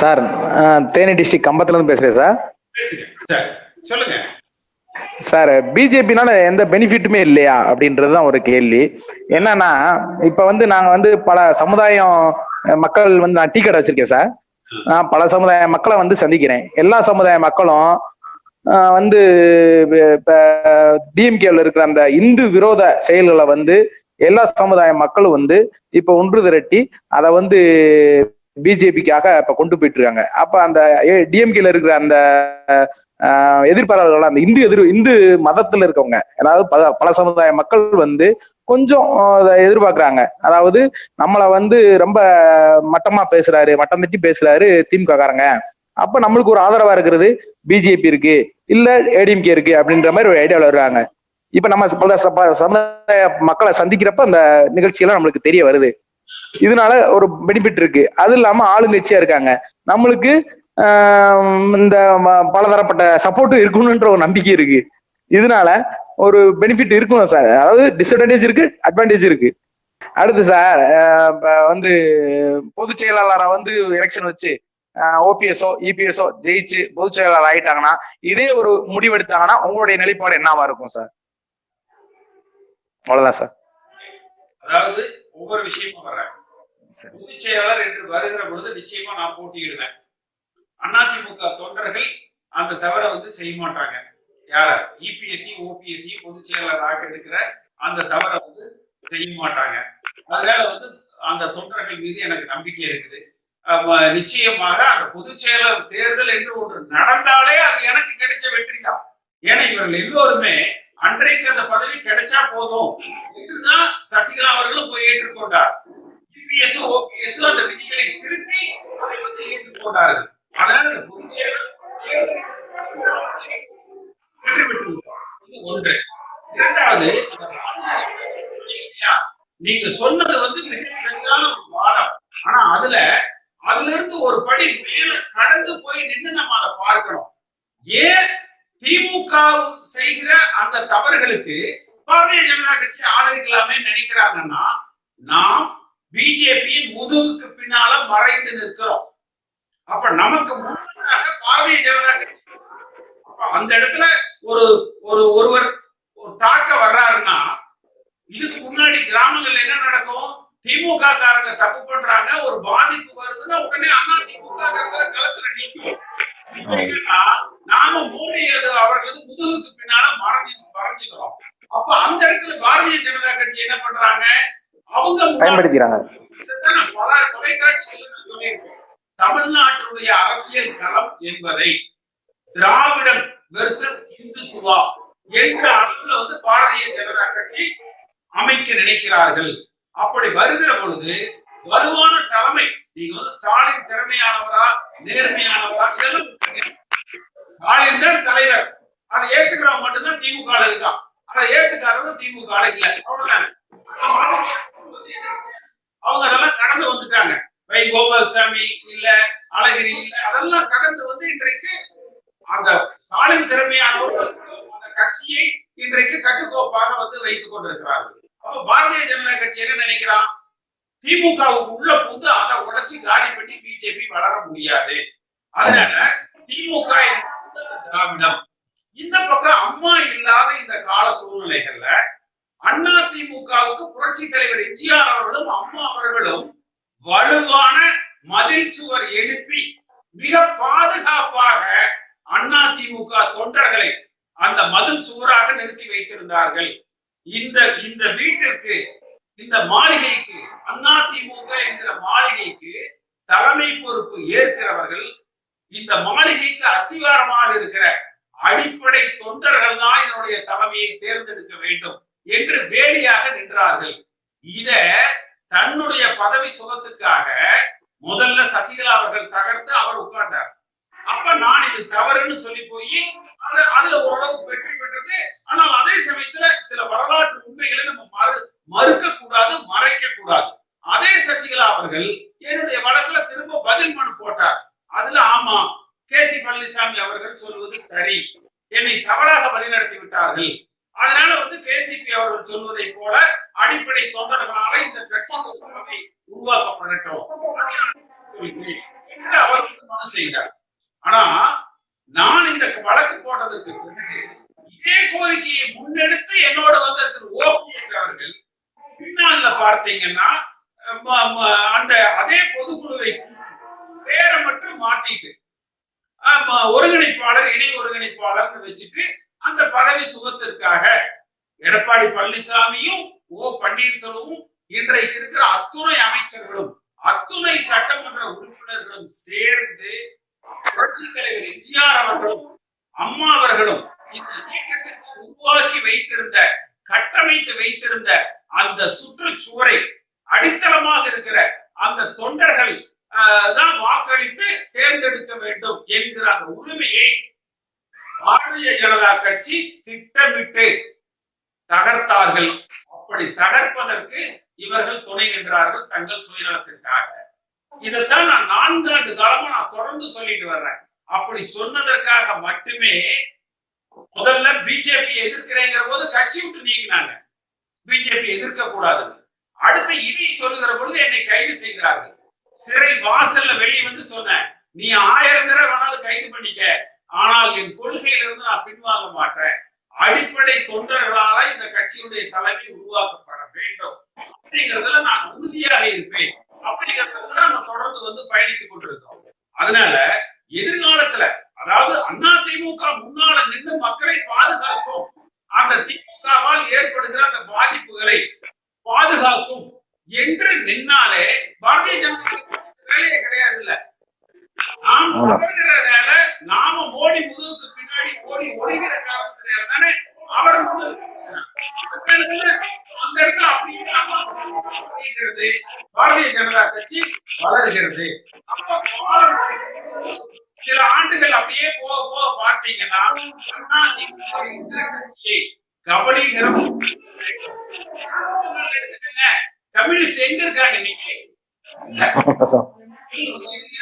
Sir Theni district கம்பத்துல இருந்து பேசுறேன் sir. சொல்லுங்க. சார் பிஜேபினால எந்த பெனிஃபிட்டுமே இல்லையா அப்படின்றதுதான் ஒரு கேள்வி. என்னன்னா இப்ப வந்து நாங்க வந்து பல சமுதாயம் மக்கள் வந்து நான் டீ கடை வச்சிருக்கேன் சார். நான் பல சமுதாய மக்களை வந்து சந்திக்கிறேன். எல்லா சமுதாய மக்களும் வந்து இப்ப டிஎம்கேல இருக்கிற அந்த இந்து விரோத செயல்களை வந்து எல்லா சமுதாய மக்களும் வந்து இப்ப ஒன்று திரட்டி அதை வந்து பிஜேபிக்காக இப்ப கொண்டு போயிட்டு இருக்காங்க அப்ப அந்த டிஎம்கேல இருக்கிற அந்த எதிர்ப்பாளர்கள் அந்த இந்து எதிர் இந்து மதத்துல இருக்கவங்க அதாவது பல பல சமுதாய மக்கள் வந்து கொஞ்சம் அதை எதிர்பார்க்குறாங்க. அதாவது நம்மளை வந்து ரொம்ப மட்டமா பேசுறாரு மட்டம் தட்டி பேசுறாரு திமுக காரங்க அப்ப நம்மளுக்கு ஒரு ஆதரவா இருக்கிறது பிஜேபி இருக்கு இல்ல ஏடிஎம்கே இருக்கு அப்படின்ற மாதிரி ஒரு ஐடியாவில் வருவாங்க இப்ப நம்ம பல சமுதாய மக்களை சந்திக்கிறப்ப அந்த நிகழ்ச்சியெல்லாம் நம்மளுக்கு தெரிய வருது. இதனால ஒரு பெனிஃபிட் இருக்கு. அது இல்லாம ஆளுங்கட்சியா இருக்காங்க. நம்மளுக்கு ஆஹ் இந்த பலதரப்பட்ட சப்போர்ட் இருக்கணும்ன்ற ஒரு நம்பிக்கை இருக்கு. இதனால ஒரு பெனிஃபிட் இருக்கும் சார் அதாவது டிஸ்அட்வான்டேஜ் இருக்கு அட்வான்டேஜ் இருக்கு. அடுத்து சார் வந்து பொதுச் செயலாளரை வந்து எலெக்ஷன் வச்சு ஓபிஎஸ்ஓ இபிஎஸ்ஓ ஜெயிச்சு பொதுச் செயலாளர் ஆயிட்டாங்கன்னா இதே ஒரு முடிவெடுத்தாங்கன்னா உங்களுடைய நிலைப்பாடு என்னவா இருக்கும் சார் அவ்வளவுதான் சார் அதாவது ஒவ்வொரு விஷயமும் வர்றேன். சரி. பொதுச் செயலாளர் என்று வருகிற பொழுது நிச்சயமா நான் போட்டியிடுவேன். அதிமுக தொண்டர்கள் அந்த தவறை வந்து செய்ய மாட்டாங்க. யார? இபிஎஸ்சி ஓபிஎஸ்சி பொதுச் செயலாளராக எடுக்கிற அந்த தவறை வந்து செய்ய மாட்டாங்க. அதனால வந்து அந்த தொண்டர்கள் மீது எனக்கு நம்பிக்கை இருக்குது. நிச்சயமாக அந்த பொதுச் செயலாளர் தேர்தல் என்று ஒன்று நடந்தாலே அது எனக்கு கிடைச்ச வெற்றி தான் ஏன்னா இவர்கள் எல்லோருமே அன்றைக்கு அந்த பதவி கிடைச்சா போதும். என்றுதான் சசிகலா அவர்களும் போய் ஏற்றுக்கொண்டார். இபிஎஸ் ஓபிஎஸ் அந்த விதிகளை திருத்தி அதை வந்து ஏற்றுக்கொண்டார்கள். அதனால அந்த பொதுச் வெற்றி பெற்று ஒன்று. இரண்டாவது இல்லையா? நீங்க சொன்னது வந்து மிக சரியான ஒரு வாதம். ஆனா அதுல அதுல இருந்து ஒரு படி மேல கடந்து போய் நின்று நம்ம அதை பார்க்கணும். ஏன் திமுக செய்கிற அந்த தவறுகளுக்கு பாரதிய ஜனதா கட்சி ஆதரிக்கலாமே நினைக்கிறாங்கன்னா நாம் பிஜேபியின் முதுகுக்கு பின்னால மறைந்து நிற்கிறோம். அப்ப நமக்கு முன்னாக பாரதிய ஜனதா கட்சி. அப்ப அந்த இடத்துல ஒரு ஒரு ஒருவர் ஒரு தாக்க வர்றாருன்னா இதுக்கு முன்னாடி கிராமங்கள்ல என்ன நடக்கும்? திமுக காரங்க தப்பு பண்றாங்க ஒரு பாதிப்பு வருதுன்னா உடனே அண்ணா திமுக இடத்துல களத்துல நிற்கும் என்னன்னா நாம மோடி அது அவர்களது முதுகுக்கு பின்னால மறைஞ்சு மறைஞ்சுக்கிறோம். அப்ப அந்த இடத்துல பாரதிய ஜனதா கட்சி என்ன பண்றாங்க? அவங்க நான் பல தொலைக்காட்சிகள் நான் சொல்லியிருக்கேன் தமிழ்நாட்டினுடைய அரசியல் களம் என்பதை திராவிடம் வெர்சஸ் இந்துத்துவா என்ற அளவுல வந்து பாரதிய ஜனதா கட்சி அமைக்க நினைக்கிறார்கள். அப்படி வருகிற பொழுது வலுவான தலைமை நீங்க வந்து ஸ்டாலின் திறமையானவரா நேர்மையானவரா இதெல்லாம். ஸ்டாலின் தான் தலைவர். அதை ஏத்துக்கிறவன் மட்டும்தான் திமுக இருக்கான். அதை ஏத்துக்காதவங்க திமுக ல அவ்வளவுதானே? அவங்க அதெல்லாம் கடந்து வந்துட்டாங்க. வை கோபால்சாமி இல்ல அழகிரி இல்ல அதெல்லாம் கடந்து வந்து இன்றைக்கு அந்த ஸ்டாலின் திறமையானவர் அந்த கட்சியை இன்றைக்கு கட்டுக்கோப்பாக வந்து வைத்துக் கொண்டிருக்கிறார்கள். அப்ப பாரதிய ஜனதா கட்சி என்ன நினைக்கிறான்? திமுகவுக்கு உள்ள புகுந்து அதை உடைச்சு காலி பண்ணி பிஜேபி வளர முடியாது. அதனால திமுக திராவிடம். இந்த பக்கம் அம்மா இல்லாத இந்த கால சூழ்நிலைகள்ல அண்ணா திமுகவுக்கு புரட்சி தலைவர் எம்ஜிஆர் அவர்களும் அம்மா அவர்களும் வலுவான மதில் சுவர் எழுப்பி மிக பாதுகாப்பாக அண்ணா திமுக தொண்டர்களை அந்த மதில் சுவராக நிறுத்தி வைத்திருந்தார்கள். இந்த இந்த வீட்டிற்கு இந்த மாளிகைக்கு அண்ணா திமுக என்கிற மாளிகைக்கு தலைமை பொறுப்பு ஏற்கிறவர்கள் இந்த மாளிகைக்கு அஸ்திவாரமாக இருக்கிற அடிப்படை தொண்டர்கள் தான் இதனுடைய தலைமையை தேர்ந்தெடுக்க வேண்டும் என்று வேலியாக நின்றார்கள். இத தன்னுடைய பதவி சுகத்துக்காக முதல்ல சசிகலா அவர்கள் தகர்த்து அவர் உட்கார்ந்தார். அப்ப நான் இது தவறுன்னு சொல்லி போய் அதுல ஓரளவு வெற்றி பெற்றது. ஆனால் அதே சமயத்துல சில வரலாற்று உண்மைகளை நம்ம மறு மறுக்க கூடாது மறைக்க கூடாது அதே சசிகலா அவர்கள் என்னுடைய வழக்குல திரும்ப பதில் மனு போட்டார். அதுல ஆமா கே சி பழனிசாமி அவர்கள் சொல்வது சரி. என்னை தவறாக வழிநடத்தி விட்டார்கள். அதனால வந்து கேசிபி அவர்கள் சொல்வதை போல அடிப்படை தொண்டர்களால இந்த கட்சி ஒரு தலைமை உருவாக்கப்படட்டும் அது எனக்கு செய்தார். ஆனா நான் இந்த வழக்கு போட்டதற்கு பிறகு இதே கோரிக்கையை முன்னெடுத்து என்னோட வந்த திரு ஓபிஎஸ் அவர்கள் பின்னால பார்த்தீங்கன்னா ம- ம- அந்த அதே பொதுக்குழுவை பேரை மட்டும் மாத்திட்டு ஒருங்கிணைப்பாளர் இணை ஒருங்கிணைப்பாளர்னு வச்சுட்டு அந்த பதவி சுகத்திற்காக எடப்பாடி பழனிசாமியும் ஓ பன்னீர்செல்வமும் இன்றைக்கு இருக்கிற அத்துணை அமைச்சர்களும் அத்துணை சட்டமன்ற உறுப்பினர்களும் சேர்ந்து புரட்சி தலைவர் எம்ஜிஆர் அவர்களும் அம்மா அவர்களும் இந்த இயக்கத்திற்கு உருவாக்கி வைத்திருந்த கட்டமைத்து வைத்திருந்த அந்த சுற்றுச்சுவரை அடித்தளமாக இருக்கிற அந்த தொண்டர்கள் ஆஹ், தான் வாக்களித்து தேர்ந்தெடுக்க வேண்டும் என்கிற அந்த உரிமையை பாரதிய ஜனதா கட்சி திட்டமிட்டு தகர்த்தார்கள். அப்படி தகர்ப்பதற்கு இவர்கள் துணை நின்றார்கள் தங்கள் சுயநலத்திற்காக. இதைத்தான் நான் நான்காண்டு காலமா நான் தொடர்ந்து சொல்லிட்டு வர்றேன். அப்படி சொன்னதற்காக மட்டுமே முதல்ல பிஜேபி எதிர்க்கிறேங்கிற போது கட்சி விட்டு நீங்கினாங்க பிஜேபி எதிர்க்க கூடாது அடுத்து இதை சொல்லுகிற பொழுது என்னை கைது செய்கிறார்கள். சிறை வாசல்ல வெளியே வந்து சொன்னேன் நீ ஆயிரம் தடவை வேணாலும் கைது பண்ணிக்க. ஆனால் என் கொள்கையிலிருந்து நான் பின்வாங்க மாட்டேன். அடிப்படை தொண்டர்களால இந்த கட்சியுடைய தலைமை உருவாக்கப்பட வேண்டும். அப்படிங்கிறதுல நான் உறுதியாக இருப்பேன். அப்படிங்கிறதுல நம்ம தொடர்ந்து வந்து பயணித்துக் கொண்டிருக்கோம் அதனால எதிர்காலத்துல அதாவது அண்ணா திமுக முன்னால நின்று மக்களை பாதுகாக்கும். அந்த திமுகவால் ஏற்படுகிற அந்த பாதிப்புகளை பாதுகாக்கும் என்று நின்னாலே பாரதிய ஜனதா வேலையே கிடையாது இல்ல நாம் ஆமா. தவறுகிறதால நாம மோடி முதுகுக்கு பின்னாடி ஓடி ஒளிகிற காரணத்தினால தானே அவர் அந்த இடத்துல அப்படிங்கிறது பாரதிய ஜனதா கட்சி வளர்கிறது. அப்ப சில ஆண்டுகள் அப்படியே போக போக பார்த்தீங்கன்னா கட்சியை எடுத்துக்கங்க. கம்யூனிஸ்ட் எங்க இருக்காங்க இன்னைக்கு? இது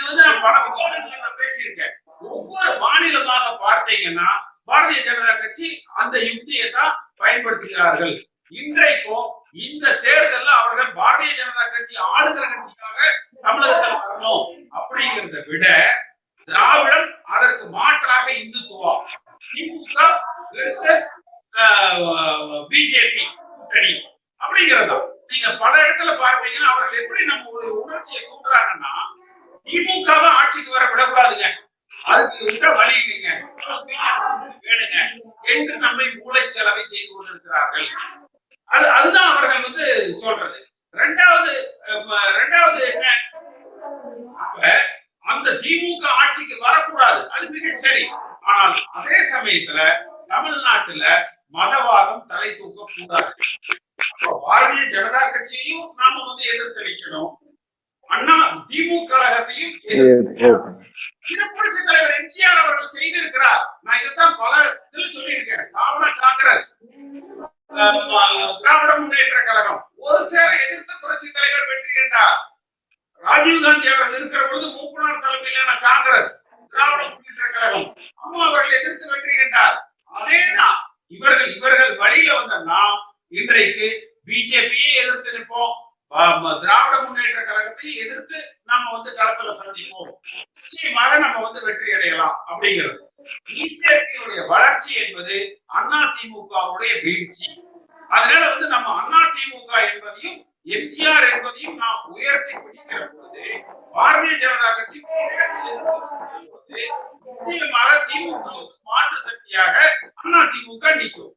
வந்து நான் பல நான் பேசியிருக்கேன். ஒவ்வொரு மாநிலமாக பார்த்தீங்கன்னா பாரதிய ஜனதா கட்சி அந்த யுக்தியை தான் பயன்படுத்துகிறார்கள். இன்றைக்கும் இந்த தேர்தலில் அவர்கள் பாரதிய ஜனதா கட்சி ஆளுகிற கட்சி தமிழகத்துல வரணும் அப்படிங்கிறத விட திராவிடம் அதற்கு மாற்றாக இந்துத்துவா திமுக வெர்சஸ் பிஜேபி கூட்டணி அப்படிங்கிறதா நீங்க பல இடத்துல பார்த்தீங்கன்னா அவர்கள் எப்படி நம்மளுடைய உணர்ச்சியை தூண்டுறாங்கன்னா திமுகவை ஆட்சிக்கு வர விடக்கூடாதுங்க அதுக்கு விட்ட வழி இல்லைங்க வேணுங்க என்று நம்மை மூளைச்சலவை செய்து கொண்டிருக்கிறார்கள். அது அதுதான் அவர்கள் வந்து சொல்றது. ரெண்டாவது ரெண்டாவது என்ன? அந்த திமுக ஆட்சிக்கு வரக்கூடாது. அது மிகச்சரி ஆனால் அதே சமயத்துல தமிழ்நாட்டுல மதவாதம் தலை தூக்க கூடாது பாரதிய ஜனதா கட்சியையும் நாம வந்து எதிர்த்து நிக்கணும். அண்ணா திமுக கழகத்தையும் எதிர்த்து இது புரட்சி தலைவர் எம்ஜிஆர் அவர்கள் செய்திருக்கிறார். நான் இதைத்தான் பல இதுல சொல்லியிருக்கேன். ஸ்தாபன காங்கிரஸ் திராவிட முன்னேற்ற கழகம். ஒரு சேர எதிர்த்த புரட்சி தலைவர் வெற்றி என்றார் ராஜீவ் காந்தி அவர்கள் இருக்கிற பொழுது மூப்பனார் தலைமையிலான காங்கிரஸ் திராவிட முன்னேற்ற கழகம். அம்மா அவர்கள் எதிர்த்து வெற்றி என்றார் அதேதான் இவர்கள் இவர்கள் வழியில வந்த நாம் இன்றைக்கு பிஜேபியை எதிர்த்து நிற்போம். திராவிட முன்னேற்ற கழகத்தை எதிர்த்து நம்ம வந்து களத்துல சந்திப்போம். நிச்சயமாக நம்ம வந்து வெற்றி அடையலாம் அப்படிங்கிறது. பிஜேபியுடைய வளர்ச்சி என்பது அண்ணா திமுகவுடைய வீழ்ச்சி. அதனால வந்து நம்ம அண்ணா திமுக என்பதையும் எம்ஜிஆர் என்பதையும் நாம் உயர்த்தி பிடிக்கிற பொழுது பாரதிய ஜனதா கட்சி நிச்சயமாக திமுக மாற்று சக்தியாக அண்ணா திமுக நிற்கும்.